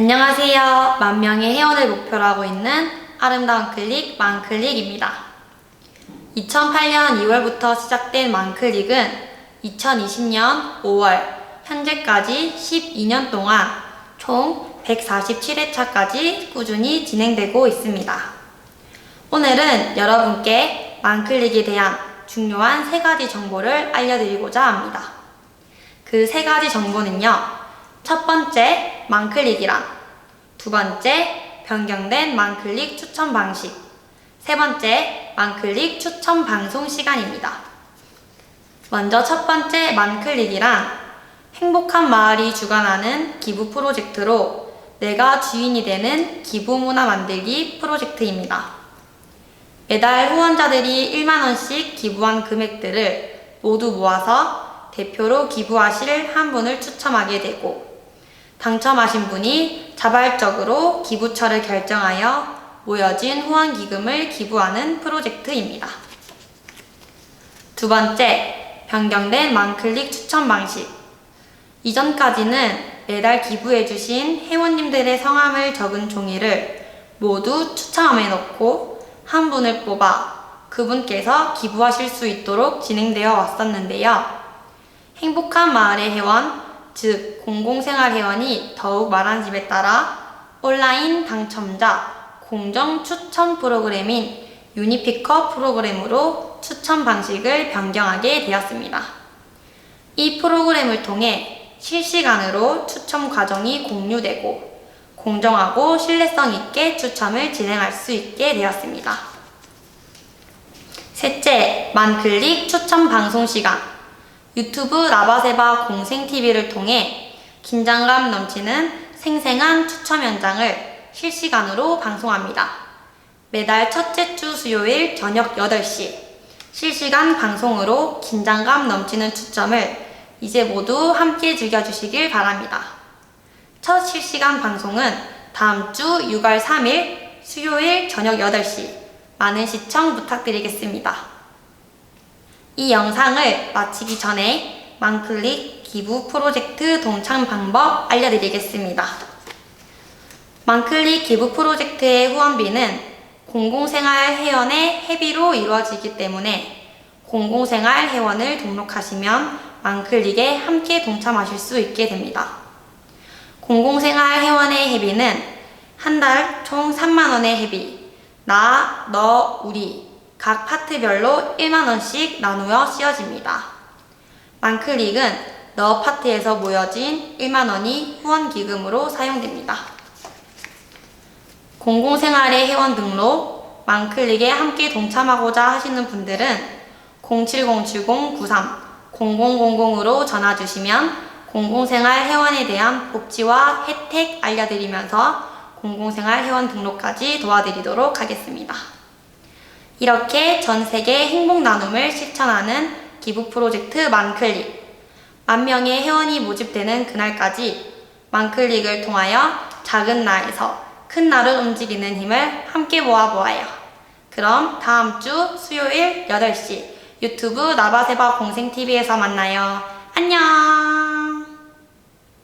안녕하세요. 만 명의 회원을 목표로 하고 있는 아름다운 클릭 만클릭입니다. 2008년 2월부터 시작된 만클릭은 2020년 5월 현재까지 12년 동안 총 147회차까지 꾸준히 진행되고 있습니다. 오늘은 여러분께 만클릭에 대한 중요한 세 가지 정보를 알려드리고자 합니다. 그 세 가지 정보는요. 첫 번째, 만클릭이란. 두 번째, 변경된 만클릭 추천 방식. 세 번째, 만클릭 추천 방송 시간입니다. 먼저 첫 번째, 만클릭이란 행복한 마을이 주관하는 기부 프로젝트로 내가 주인이 되는 기부 문화 만들기 프로젝트입니다. 매달 후원자들이 1만원씩 기부한 금액들을 모두 모아서 대표로 기부하실 한 분을 추첨하게 되고, 당첨하신 분이 자발적으로 기부처를 결정하여 모여진 후원 기금을 기부하는 프로젝트입니다. 두 번째, 변경된 만클릭 추천 방식. 이전까지는 매달 기부해주신 회원님들의 성함을 적은 종이를 모두 추첨함에 넣고 한 분을 뽑아 그분께서 기부하실 수 있도록 진행되어 왔었는데요. 행복한 마을의 회원, 즉 공공생활 회원이 더욱 말한 집에 따라 온라인 당첨자 공정 추천 프로그램인 유니피커 프로그램으로 추천 방식을 변경하게 되었습니다. 이 프로그램을 통해 실시간으로 추첨 과정이 공유되고 공정하고 신뢰성 있게 추첨을 진행할 수 있게 되었습니다. 셋째, 만클릭 추천 방송 시간. 유튜브 라바세바 공생TV를 통해 긴장감 넘치는 생생한 추첨 현장을 실시간으로 방송합니다. 매달 첫째 주 수요일 저녁 8시 실시간 방송으로 긴장감 넘치는 추첨을 이제 모두 함께 즐겨주시길 바랍니다. 첫 실시간 방송은 다음 주 6월 3일 수요일 저녁 8시 많은 시청 부탁드리겠습니다. 이 영상을 마치기 전에 만클릭 기부 프로젝트 동참 방법 알려드리겠습니다. 만클릭 기부 프로젝트의 후원비는 공공생활 회원의 회비로 이루어지기 때문에 공공생활 회원을 등록하시면 만클릭에 함께 동참하실 수 있게 됩니다. 공공생활 회원의 회비는 한 달 총 3만원의 회비, 나, 너, 우리 각 파트별로 1만원씩 나누어 씌워집니다. 만클릭은 너 파트에서 모여진 1만원이 후원기금으로 사용됩니다. 공공생활의 회원 등록, 만클릭에 함께 동참하고자 하시는 분들은 0707093-0000으로 전화 주시면 공공생활 회원에 대한 복지와 혜택 알려드리면서 공공생활 회원 등록까지 도와드리도록 하겠습니다. 이렇게 전 세계 행복 나눔을 실천하는 기부 프로젝트 만클릭. 만 명의 회원이 모집되는 그날까지 만클릭을 통하여 작은 나에서 큰 나를 움직이는 힘을 함께 모아보아요. 그럼 다음 주 수요일 8시 유튜브 나바세바 공생TV에서 만나요. 안녕!